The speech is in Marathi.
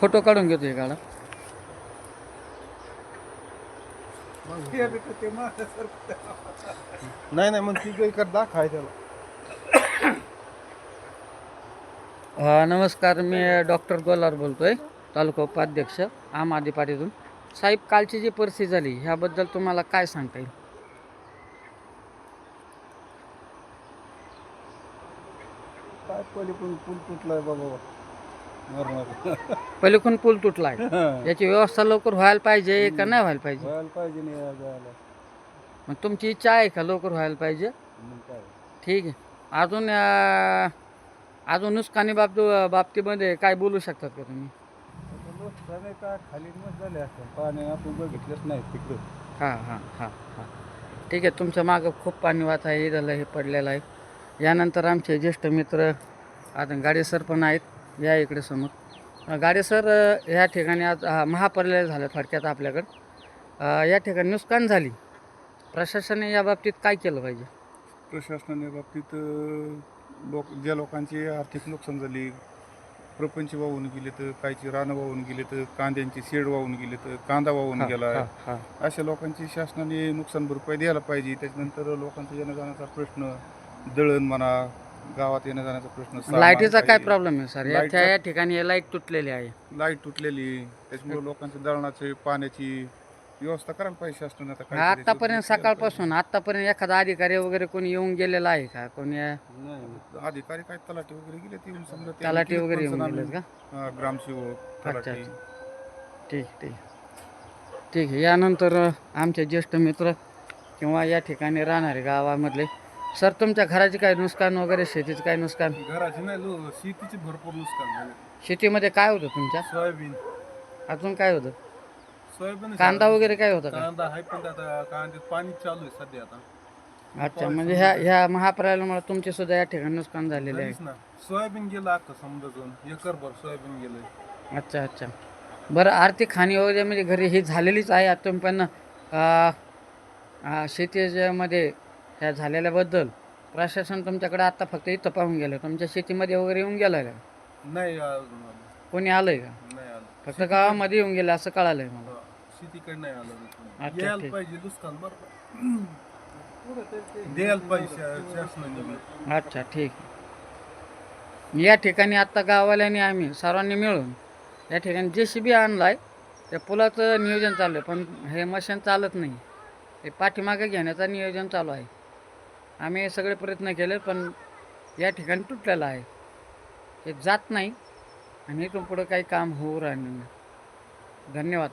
फोटो काढून घेतो काढा. नाही नाही मग ती कर दाखाय त्याला. नमस्कार मी डॉक्टर गोलार बोलतोय तालुका उपाध्यक्ष आम आदी पार्टीतून साहेब कालची जी परिस्थिती झाली ह्याबद्दल तुम्हाला काय सांगता येईल? काय पहिले पण पूल तुटलाय बाबा. मरणार पलीकडून पूल तुटला आहे याची व्यवस्था लवकर व्हायला पाहिजे का नाही व्हायला पाहिजे? व्हायला पाहिजे नाही या मग तुमची इच्छा आहे का लवकर व्हायला पाहिजे? मग काय? ठीक आहे. अजून अ, अजून नुकसानी बाबत बाबतीमध्ये काय बोलू शकतात का तुम्ही? आता नुकसान आहे का खाली झाले असतं पाणी आपण बघितलंच नाही तिकडं. हां हां हां हां. ठीक आहे. तुमच्या मागं खूप पाणी वाहत आहे हे झालं हे पडलेलं आहे. यानंतर आमचे ज्येष्ठ मित्र आता गाडे सर पण आहेत. या इकडे समोर. गाडे सर या ठिकाणी आज हा, महापर्याय झालं थोडक्यात आपल्याकडं. या ठिकाणी नुकसान झाली. प्रशासनाने या बाबतीत काय केलं पाहिजे? प्रशासनाने बाबतीत लोक ज्या लोकांची आर्थिक नुकसान झाली प्रपंच वाहून गेले तर कायची रानं वाहून गेले तर कांद्यांची शेड वाहून गेले तर कांदा वाहून गेला. अशा लोकांची शासनाने नुकसान भरपाई द्यायला पाहिजे. त्याच्यानंतर लोकांचा जाण्याचा प्रश्न दळण म्हणा गावात येण्या जाण्याचा प्रश्न सामान लाईटीचा काय काही- प्रॉब्लेम आहे सर याच्या या ठिकाणी लाइट तुटलेली आहे. लाइट तुटलेली त्याच्यामुळे लोकांच्या दळणाची पाण्याची व्यवस्था करायला पाहिजे शासनाने आता काय करायचं आतापर्यंत सकाळपासून आतापर्यंत एखादा अधिकारी वगैरे कोणी येऊन गेलेला आहे का? कोणी अधिकारी काय तलाठी वगैरे गेले ते येऊन समजा ते तलाठी केलं वगैरे येऊन पंचनामे. गेलेत का? हा, ग्रामसेवक अच्छा, ठीक ठीक. ठीक आहे यानंतर अ, आमचे ज्येष्ठ मित्र किंवा या ठिकाणी राहणारे गावामधले सर तुमच्या घराचे काय नुकसान वगैरे शेतीचं काय नुकसान? घराची नाही लो शेतीची भरपूर नुकसान झाले. शेतीमध्ये काय होतं तुमच्या? सोयाबीन. अजून काय होतं? सोयाबीन कांदा वगैरे काय होतं का? कांदा आहे पण आता कांद्यात पाणी चालू आहे सध्या आता. अच्छा म्हणजे ह्या ह्या महाप्रलयामुळे तुमचे सुद्धा या ठिकाणी नुकसान झालेले आहे. झालीच ना सोयाबीन गेलं अख्खं समजा एकर भर सोयाबीन गेलंय. अच्छा अच्छा. बरं आर्थिक हानी वगैरे म्हणजे घरी ही झालेलीच आहे आता तुम्ही पण अ, अ, शेतीमध्ये ह्या झालेल्याबद्दल प्रशासन तुमच्याकडे आता फक्त इथं पाहून गेलं तुमच्या शेतीमध्ये वगैरे येऊन गेलं का नाही अजून आलं. कोणी आलंय का नाही आलं फक्त गावामध्ये येऊन गेलं असं कळालंय मला शेतीकडे नाही आलं अजून. अच्छा, यायला ठीक. पाहिजे नुकसान बरोबर द्यायला पाहिजे शा- शासनाने बी. अच्छा ठीक आहे. या ठिकाणी आत्ता गाववाल्याने आम्ही सर्वांनी मिळून या ठिकाणी जे सी बी आणलाय त्या पुलाचं नियोजन चालू आहे पण हे मशीन चालत नाही हे पाठीमागे घेण्याचं नियोजन चालू आहे आम्ही सगळे प्रयत्न केले पण या ठिकाणी तुटलेलं आहे. हे जात नाही आणि इथून पुढं काही काम होऊ राहिलं नाही. धन्यवाद.